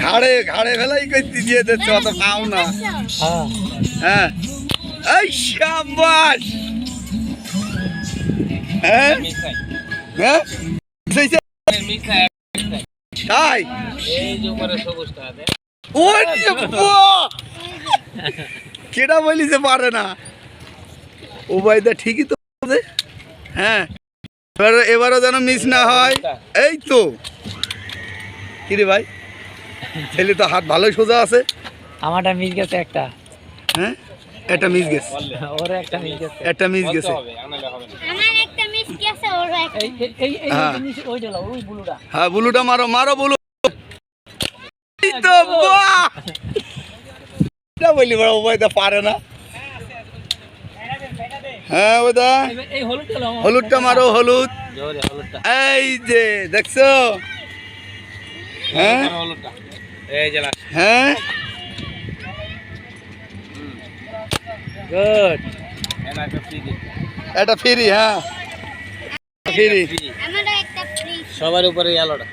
ঘাড়ে ঘাড়ে ফেলাই করতে দিয়ে দিচ্ছ, অত পাও না। হ্যাঁ। এই হ্যাঁ? হ্যাঁ? তাই? এই যে পারে না। ও ঠিকই তো। হ্যাঁ। এবার এবারও যেন মিস না হয়। এই তো। কিরে ভাই? ছেলে তো হাত ভালোই সোজা আছে। আমারটা মিস গেছে একটা। হ্যাঁ? একটা মিস গেছে। ওর একটা মিস গেছে। একটা মিস গেছে। আমার একটা মিস গেছে ওর একটা এই এই হ্যাঁ। ওইটা লাও, ওই বুলুটা। হ্যাঁ বুলুটা মারো মারো বুলু। এই তো বাহ! এটা বলি বড় ও ভাইদা পারে না। হ্যাঁ ওদা হলুদটা মারো হলুদ। এই যে দেখছ? হ্যাঁ? হ্যাঁ? গুড এটা ফ্রি হ্যাঁ। ফ্রি ফ্রি সবার উপরে আলোটা